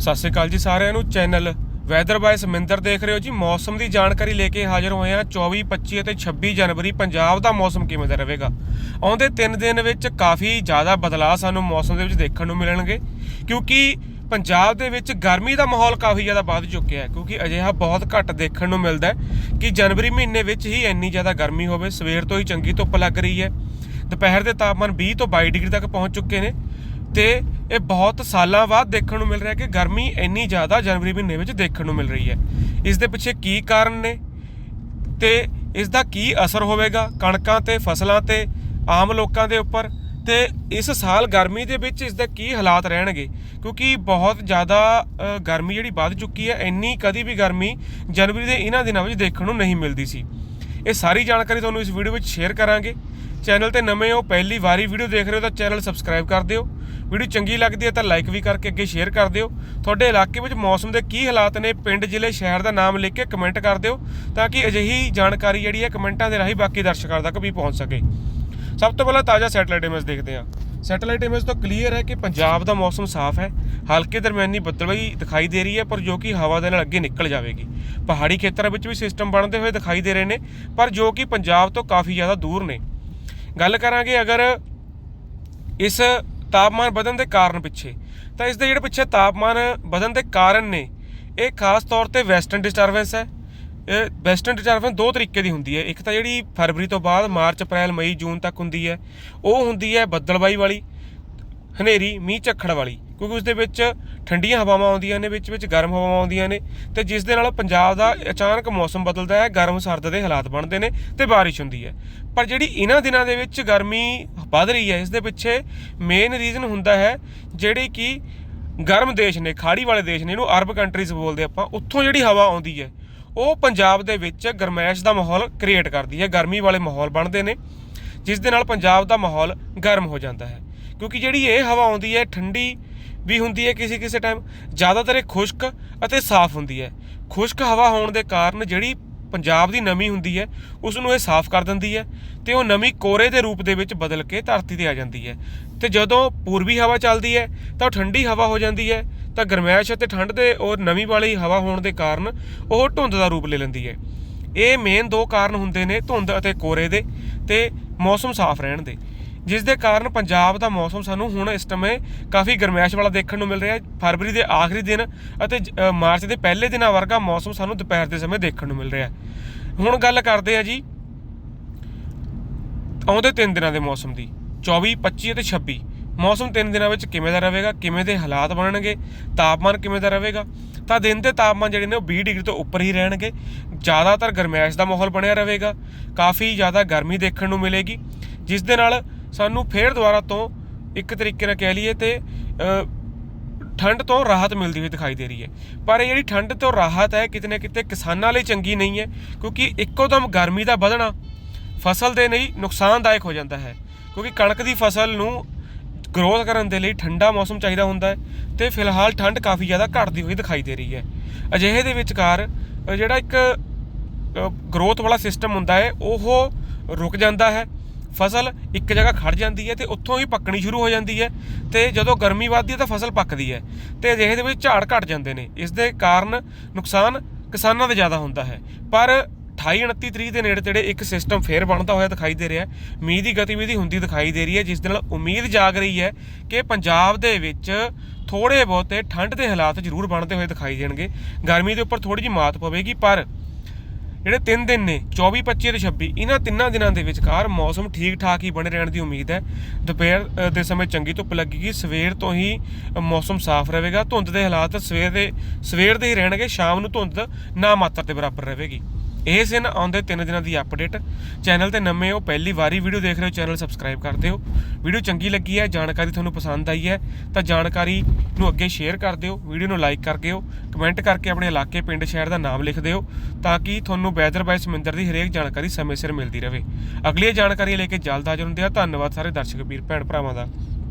ਸਤਿ ਸ਼੍ਰੀ ਅਕਾਲ ਜੀ ਸਾਰਿਆਂ ਨੂੰ, ਚੈਨਲ ਵੈਦਰ ਬਾਈ ਸਮਿੰਦਰ ਦੇਖ ਰਹੇ ਹੋ ਜੀ। ਮੌਸਮ ਦੀ ਜਾਣਕਾਰੀ ਲੈ ਕੇ ਹਾਜ਼ਰ ਹੋਏ ਹਾਂ 24 25 ਅਤੇ 26 ਜਨਵਰੀ। ਪੰਜਾਬ ਦਾ ਮੌਸਮ ਕਿਵੇਂ ਦਾ ਰਹੇਗਾ? ਆਉਂਦੇ 3 ਦਿਨ ਵਿੱਚ ਕਾਫੀ ਜ਼ਿਆਦਾ ਬਦਲਾਅ ਸਾਨੂੰ ਮੌਸਮ ਦੇ ਵਿੱਚ ਦੇਖਣ ਨੂੰ ਮਿਲਣਗੇ, ਕਿਉਂਕਿ ਪੰਜਾਬ ਦੇ ਵਿੱਚ ਗਰਮੀ ਦਾ ਮਾਹੌਲ ਕਾਫੀ ਜ਼ਿਆਦਾ ਵੱਧ ਚੁੱਕਿਆ ਹੈ, ਕਿਉਂਕਿ ਅਜਿਹਾ ਬਹੁਤ ਘੱਟ ਦੇਖਣ ਨੂੰ ਮਿਲਦਾ ਹੈ ਕਿ ਜਨਵਰੀ ਮਹੀਨੇ ਵਿੱਚ ਹੀ ਇੰਨੀ ਜ਼ਿਆਦਾ ਗਰਮੀ ਹੋਵੇ। ਸਵੇਰ ਤੋਂ ਹੀ ਚੰਗੀ ਧੁੱਪ ਲੱਗ ਰਹੀ ਹੈ। ਦੁਪਹਿਰ ਦੇ ਤਾਪਮਾਨ 20 ਤੋਂ 22 ਡਿਗਰੀ ਤੱਕ ਪਹੁੰਚ ਚੁੱਕੇ ਨੇ ਤੇ ਇਹ ਬਹੁਤ ਸਾਲਾਂ ਬਾਅਦ ਦੇਖਣ ਨੂੰ ਮਿਲ ਰਿਹਾ ਕਿ ਗਰਮੀ ਇੰਨੀ ਜ਼ਿਆਦਾ ਜਨਵਰੀ ਮਹੀਨੇ ਵਿੱਚ ਦੇਖਣ ਨੂੰ ਮਿਲ ਰਹੀ ਹੈ। ਇਸ ਦੇ ਪਿੱਛੇ ਕੀ ਕਾਰਨ ਨੇ? ਤੇ ਇਸ ਦਾ ਕੀ ਅਸਰ ਹੋਵੇਗਾ ਕਣਕਾਂ ਤੇ, ਫਸਲਾਂ ਤੇ, ਆਮ ਲੋਕਾਂ ਦੇ ਉੱਪਰ? ਤੇ ਇਸ ਸਾਲ ਗਰਮੀ ਦੇ ਵਿੱਚ ਇਸ ਦੇ ਕੀ ਹਾਲਾਤ ਰਹਿਣਗੇ? ਕਿਉਂਕਿ ਬਹੁਤ ਜ਼ਿਆਦਾ ਗਰਮੀ ਜਿਹੜੀ ਵੱਧ ਚੁੱਕੀ ਹੈ, ਇੰਨੀ ਕਦੀ ਵੀ ਗਰਮੀ ਜਨਵਰੀ ਦੇ ਇਹਨਾਂ ਦਿਨਾਂ ਵਿੱਚ ਦੇਖਣ ਨੂੰ ਨਹੀਂ ਮਿਲਦੀ ਸੀ। ਇਹ ਸਾਰੀ ਜਾਣਕਾਰੀ ਤੁਹਾਨੂੰ ਇਸ ਵੀਡੀਓ ਵਿੱਚ ਸ਼ੇਅਰ ਕਰਾਂਗੇ। ਚੈਨਲ ਤੇ ਨਵੇਂ ਹੋ, ਪਹਿਲੀ ਵਾਰੀ ਵੀਡੀਓ ਦੇਖ ਰਹੇ ਹੋ ਤਾਂ ਚੈਨਲ ਸਬਸਕ੍ਰਾਈਬ ਕਰ ਦਿਓ। ਵੀਡੀਓ ਚੰਗੀ ਲੱਗਦੀ ਹੈ ਤਾਂ ਲਾਈਕ ਵੀ ਕਰਕੇ ਅੱਗੇ ਸ਼ੇਅਰ ਕਰ ਦਿਓ। ਤੁਹਾਡੇ ਇਲਾਕੇ ਵਿੱਚ ਮੌਸਮ ਦੇ ਕੀ ਹਾਲਾਤ ਨੇ, ਪਿੰਡ, ਜ਼ਿਲ੍ਹੇ, ਸ਼ਹਿਰ ਦਾ ਨਾਮ ਲਿਖ ਕੇ ਕਮੈਂਟ ਕਰ ਦਿਓ ਤਾਂ ਕਿ ਅਜਿਹੀ ਜਾਣਕਾਰੀ ਜਿਹੜੀ ਹੈ ਕਮੈਂਟਾਂ ਦੇ ਰਾਹੀਂ ਬਾਕੀ ਦਰਸ਼ਕਾਂ ਤੱਕ ਵੀ ਪਹੁੰਚ ਸਕੇ। ਸਭ ਤੋਂ ਪਹਿਲਾਂ ਤਾਜ਼ਾ ਸੈਟੇਲਾਈਟ ਇਮੇਜ ਦੇਖਦੇ ਹਾਂ। ਸੈਟੇਲਾਈਟ ਇਮੇਜ ਤੋਂ ਕਲੀਅਰ ਹੈ ਕਿ ਪੰਜਾਬ ਦਾ ਮੌਸਮ ਸਾਫ਼ ਹੈ। ਹਲਕੇ ਦਰਮਿਆਨੀ ਬੱਦਲਬਾਈ ਦਿਖਾਈ ਦੇ ਰਹੀ ਹੈ, ਪਰ ਜੋ ਕਿ ਹਵਾ ਦੇ ਨਾਲ ਅੱਗੇ ਨਿਕਲ ਜਾਵੇਗੀ। ਪਹਾੜੀ ਖੇਤਰਾਂ ਵਿੱਚ ਵੀ ਸਿਸਟਮ ਬਣਦੇ ਹੋਏ ਦਿਖਾਈ ਦੇ ਰਹੇ ਨੇ, ਪਰ ਜੋ ਕਿ ਪੰਜਾਬ ਤੋਂ ਕਾਫੀ ਜ਼ਿਆਦਾ ਦੂਰ ਨੇ। ਗੱਲ ਕਰਾਂਗੇ ਅਗਰ ਇਸ ਤਾਪਮਾਨ ਵਧਣ ਦੇ ਕਾਰਨ ਪਿੱਛੇ। ਤਾਂ ਇਸ ਦੇ ਜਿਹੜੇ ਪਿੱਛੇ ਤਾਪਮਾਨ ਵਧਣ ਦੇ ਕਾਰਨ ਨੇ, ਇਹ ਖਾਸ ਤੌਰ ਤੇ ਵੈਸਟਰਨ ਡਿਸਟਰਬੈਂਸ ਹੈ। ਇਹ ਵੈਸਟਰਨ ਡਿਸਟਰਬੈਂਸ ਦੋ ਤਰੀਕੇ ਦੀ ਹੁੰਦੀ ਹੈ। ਇੱਕ ਤਾਂ ਜਿਹੜੀ ਫਰਵਰੀ ਤੋਂ ਬਾਅਦ ਮਾਰਚ, ਅਪ੍ਰੈਲ, ਮਈ, ਜੂਨ ਤੱਕ ਹੁੰਦੀ ਹੈ। ਉਹ ਹੁੰਦੀ ਹੈ ਬੱਦਲਬਾਈ ਵਾਲੀ, ਹਨੇਰੀ, ਮੀਂਹ ਝੱਖੜ ਵਾਲੀ। ਕਿਉਂਕਿ ਉਸ ਦੇ ਵਿੱਚ ਠੰਡੀਆਂ ਹਵਾਵਾਂ ਆਉਂਦੀਆਂ ਨੇ ਵਿੱਚ ਵਿੱਚ ਗਰਮ ਹਵਾਵਾਂ ਆਉਂਦੀਆਂ ਨੇ ਤੇ ਜਿਸ ਦੇ ਨਾਲ ਪੰਜਾਬ ਦਾ ਅਚਾਨਕ ਮੌਸਮ ਬਦਲਦਾ ਹੈ, ਗਰਮ ਸਰਦ ਦੇ ਹਾਲਾਤ ਬਣਦੇ ਨੇ ਤੇ ਬਾਰਿਸ਼ ਹੁੰਦੀ ਹੈ। ਪਰ ਜਿਹੜੀ ਇਹਨਾਂ ਦਿਨਾਂ ਦੇ ਵਿੱਚ ਗਰਮੀ ਵੱਧ ਰਹੀ ਹੈ, ਇਸ ਦੇ ਪਿੱਛੇ ਮੇਨ ਰੀਜ਼ਨ ਹੁੰਦਾ ਹੈ ਜਿਹੜੀ ਕਿ ਗਰਮ ਦੇਸ਼ ਨੇ, ਖਾੜੀ ਵਾਲੇ ਦੇਸ਼ ਨੇ, ਇਹਨੂੰ ਅਰਬ ਕੰਟਰੀਜ਼ ਬੋਲਦੇ ਆਪਾਂ, ਉੱਥੋਂ ਜਿਹੜੀ ਹਵਾ ਆਉਂਦੀ ਹੈ, ਉਹ ਪੰਜਾਬ ਦੇ ਵਿੱਚ ਗਰਮੈਸ਼ ਦਾ ਮਾਹੌਲ ਕ੍ਰੀਏਟ ਕਰਦੀ ਹੈ, ਗਰਮੀ ਵਾਲੇ ਮਾਹੌਲ ਬਣਦੇ ਨੇ, ਜਿਸ ਦੇ ਨਾਲ ਪੰਜਾਬ ਦਾ ਮਾਹੌਲ ਗਰਮ ਹੋ ਜਾਂਦਾ ਹੈ। ਕਿਉਂਕਿ ਜਿਹੜੀ ਇਹ ਹਵਾ ਆਉਂਦੀ ਹੈ, ਠੰਡੀ ਵੀ ਹੁੰਦੀ ਹੈ ਕਿਸੇ ਕਿਸੇ ਟਾਈਮ ਜ਼ਿਆਦਾਤਰ ਇਹ ਖੁਸ਼ਕ ਅਤੇ ਸਾਫ਼ ਹੁੰਦੀ ਹੈ। ਖੁਸ਼ਕ ਹਵਾ ਹੋਣ ਦੇ ਕਾਰਨ ਜਿਹੜੀ ਪੰਜਾਬ ਦੀ ਨਮੀ ਹੁੰਦੀ ਹੈ ਉਸ ਨੂੰ ਇਹ ਸਾਫ਼ ਕਰ ਦਿੰਦੀ ਹੈ ਤੇ ਉਹ ਨਮੀ ਕੋਰੇ ਦੇ ਰੂਪ ਦੇ ਵਿੱਚ ਬਦਲ ਕੇ ਧਰਤੀ ਤੇ ਆ ਜਾਂਦੀ ਹੈ। ਤੇ ਜਦੋਂ ਪੂਰਬੀ ਹਵਾ ਚੱਲਦੀ ਹੈ, ਤਾਂ ਉਹ ਠੰਡੀ ਹਵਾ ਹੋ ਜਾਂਦੀ ਹੈ, ਤਾਂ ਗਰਮੈਸ਼ ਅਤੇ ਠੰਡ ਦੇ ਔਰ ਨਮੀ ਵਾਲੀ ਹਵਾ ਹੋਣ ਦੇ ਕਾਰਨ ਉਹ ਧੁੰਦ ਦਾ ਰੂਪ ਲੈ ਲੈਂਦੀ ਹੈ। ਇਹ ਮੇਨ ਦੋ ਕਾਰਨ ਹੁੰਦੇ ਨੇ ਧੁੰਦ ਅਤੇ ਕੋਰੇ ਦੇ ਤੇ ਮੌਸਮ ਸਾਫ਼ ਰਹਿਣ ਦੇ। ਜਿਸ ਦੇ ਕਾਰਨ ਪੰਜਾਬ ਦਾ ਮੌਸਮ ਸਾਨੂੰ ਹੁਣ ਇਸ ਸਮੇਂ ਕਾਫੀ ਗਰਮੈਸ਼ ਵਾਲਾ ਦੇਖਣ ਨੂੰ ਮਿਲ ਰਿਹਾ ਹੈ। ਫਰਵਰੀ ਦੇ ਆਖਰੀ ਦਿਨ ਅਤੇ ਮਾਰਚ ਦੇ ਪਹਿਲੇ ਦਿਨਾਂ ਵਰਗਾ ਮੌਸਮ ਸਾਨੂੰ ਦੁਪਹਿਰ ਦੇ ਸਮੇਂ ਦੇਖਣ ਨੂੰ ਮਿਲ ਰਿਹਾ ਹੈ। ਹੁਣ ਗੱਲ ਕਰਦੇ ਹਾਂ ਜੀ ਆਉਂਦੇ 3 ਦਿਨਾਂ ਦੇ ਮੌਸਮ ਦੀ 24 25 ਅਤੇ 26 ਮੌਸਮ 3 ਦਿਨਾਂ ਵਿੱਚ ਕਿਵੇਂ ਦਾ ਰਹੇਗਾ, ਕਿਵੇਂ ਦੇ ਹਾਲਾਤ ਬਣਨਗੇ, ਤਾਪਮਾਨ ਕਿਵੇਂ ਦਾ ਰਹੇਗਾ? ਤਾਂ ਦਿਨ ਦੇ ਤਾਪਮਾਨ ਜਿਹੜੇ ਨੇ ਉਹ 20 ਡਿਗਰੀ ਤੋਂ ਉੱਪਰ ਹੀ ਰਹਿਣਗੇ। ਜ਼ਿਆਦਾਤਰ ਗਰਮੈਸ਼ ਦਾ ਮਾਹੌਲ ਬਣਿਆ ਰਹੇਗਾ। ਕਾਫੀ ਜ਼ਿਆਦਾ ਗਰਮੀ ਦੇਖਣ ਨੂੰ ਮਿਲੇਗੀ। ਜਿਸ ਦੇ ਨਾਲ ਸਾਨੂੰ ਫੇਰ ਦੁਬਾਰਾ ਤੋਂ ਇੱਕ ਤਰੀਕੇ ਨਾਲ ਕਹਿ ਲਈਏ ਤੇ ਠੰਡ ਤੋਂ ਰਾਹਤ ਮਿਲਦੀ ਹੋਈ ਦਿਖਾਈ ਦੇ ਰਹੀ ਹੈ। ਪਰ ਇਹ ਜਿਹੜੀ ਠੰਡ ਤੋਂ ਰਾਹਤ ਹੈ, ਕਿਤੇ ਨਾ ਕਿਤੇ ਕਿਸਾਨਾਂ ਲਈ ਚੰਗੀ ਨਹੀਂ ਹੈ, ਕਿਉਂਕਿ ਇੱਕੋ ਦਮ ਗਰਮੀ ਦਾ ਵਧਣਾ ਫਸਲ ਦੇ ਲਈ ਨੁਕਸਾਨਦਾਇਕ ਹੋ ਜਾਂਦਾ ਹੈ। ਕਿਉਂਕਿ ਕਣਕ ਦੀ ਫਸਲ ਨੂੰ ਗਰੋਥ ਕਰਨ ਦੇ ਲਈ ਠੰਡਾ ਮੌਸਮ ਚਾਹੀਦਾ ਹੁੰਦਾ ਹੈ ਤੇ ਫਿਲਹਾਲ ਠੰਡ ਕਾਫੀ ਜ਼ਿਆਦਾ ਘਟਦੀ ਹੋਈ ਦਿਖਾਈ ਦੇ ਰਹੀ ਹੈ। ਅਜਿਹੇ ਦੇ ਵਿਚਕਾਰ ਜਿਹੜਾ ਇੱਕ ਗਰੋਥ ਵਾਲਾ ਸਿਸਟਮ ਹੁੰਦਾ ਹੈ, ਉਹ ਰੁਕ ਜਾਂਦਾ ਹੈ ਫਸਲ ਇੱਕ ਜਗ੍ਹਾ ਖੜ ਜਾਂਦੀ ਹੈ ਤੇ ਉੱਥੋਂ ਹੀ ਪੱਕਣੀ ਸ਼ੁਰੂ ਹੋ ਜਾਂਦੀ ਹੈ ਤੇ ਜਦੋਂ ਗਰਮੀ ਵੱਧਦੀ ਹੈ ਤਾਂ ਫਸਲ ਪੱਕਦੀ ਹੈ ਤੇ ਅਜਿਹੇ ਦੇ ਵਿੱਚ ਝਾੜ ਘਟ ਜਾਂਦੇ ਨੇ। ਇਸ ਦੇ ਕਾਰਨ ਨੁਕਸਾਨ ਕਿਸਾਨਾਂ ਦੇ ਜ਼ਿਆਦਾ ਹੁੰਦਾ ਹੈ। ਪਰ 28 29 ਤਰੀਕ ਦੇ ਨੇੜੇ ਤੇੜੇ ਇੱਕ ਸਿਸਟਮ ਫੇਰ ਬਣਦਾ ਹੋਇਆ ਦਿਖਾਈ ਦੇ ਰਿਹਾ ਹੈ। ਮੀਂਹ ਦੀ ਗਤੀਵਿਧੀ ਹੁੰਦੀ ਦਿਖਾਈ ਦੇ ਰਹੀ ਹੈ, ਜਿਸ ਦੇ ਨਾਲ ਉਮੀਦ ਜਾਗ ਰਹੀ ਹੈ ਕਿ ਪੰਜਾਬ ਦੇ ਵਿੱਚ ਥੋੜੇ ਬਹੁਤੇ ਠੰਡ ਦੇ ਹਾਲਾਤ ਜ਼ਰੂਰ ਬਣਦੇ ਹੋਏ ਦਿਖਾਈ ਦੇਣਗੇ। ਗਰਮੀ ਦੇ ਉੱਪਰ ਥੋੜੀ ਜਿਹੀ ਮਾਤ ਪਵੇਗੀ, ਪਰ ਜਿਹੜੇ ਤਿੰਨ ਦਿਨ ਨੇ 24 25 ਤੇ 26 ਇਹਨਾਂ ਤਿੰਨਾਂ ਦਿਨਾਂ ਦੇ ਵਿਚਕਾਰ ਮੌਸਮ ਠੀਕ ਠਾਕ ਹੀ ਬਣੇ ਰਹਿਣ ਦੀ ਉਮੀਦ ਹੈ। ਦੁਪਹਿਰ ਦੇ ਸਮੇਂ ਚੰਗੀ ਧੁੱਪ ਲੱਗੇਗੀ, ਸਵੇਰ ਤੋਂ ਹੀ ਮੌਸਮ ਸਾਫ਼ ਰਹੇਗਾ। ਧੁੰਦ ਦੇ ਹਾਲਾਤ ਸਵੇਰ ਦੇ ਸਵੇਰ ਦੇ ਹੀ ਰਹਿਣਗੇ, ਸ਼ਾਮ ਨੂੰ ਧੁੰਦ ਨਾ ਮਾਤਰ ਦੇ ਬਰਾਬਰ ਰਹੇਗੀ। ਇਹ ਸਨ ਆਉਂਦੇ ਤਿੰਨ ਦਿਨਾਂ ਦੀ ਅਪਡੇਟ ਚੈਨਲ ਤੇ ਨਵੇਂ ਹੋ, ਪਹਿਲੀ ਵਾਰੀ ਵੀਡੀਓ ਦੇਖ ਰਹੇ ਹੋ ਚੈਨਲ ਸਬਸਕ੍ਰਾਈਬ ਕਰ ਦਿਓ ਵੀਡੀਓ ਚੰਗੀ ਲੱਗੀ ਹੈ, ਜਾਣਕਾਰੀ ਤੁਹਾਨੂੰ ਪਸੰਦ ਆਈ ਹੈ, ਤਾਂ ਜਾਣਕਾਰੀ ਨੂੰ ਅੱਗੇ ਸ਼ੇਅਰ ਕਰ ਦਿਓ ਵੀਡੀਓ ਨੂੰ ਲਾਈਕ ਕਰ ਦਿਓ ਕਮੈਂਟ ਕਰਕੇ ਆਪਣੇ ਇਲਾਕੇ, ਪਿੰਡ, ਸ਼ਹਿਰ ਦਾ ਨਾਮ ਲਿਖ ਦਿਓ, ਤਾਂ ਕਿ ਤੁਹਾਨੂੰ ਵੈਦਰ ਬਾਈ ਸਮਿੰਦਰ ਦੀ ਹਰੇਕ ਜਾਣਕਾਰੀ ਸਮੇਂ ਸਿਰ ਮਿਲਦੀ ਰਹੇ। ਅਗਲੀ ਜਾਣਕਾਰੀ ਲੈ ਕੇ ਜਲਦ ਹਾਜ਼ਰ ਹੁੰਦੇ ਆ ਧੰਨਵਾਦ ਸਾਰੇ ਦਰਸ਼ਕ ਵੀਰ, ਭੈਣ ਭਰਾਵਾਂ ਦਾ।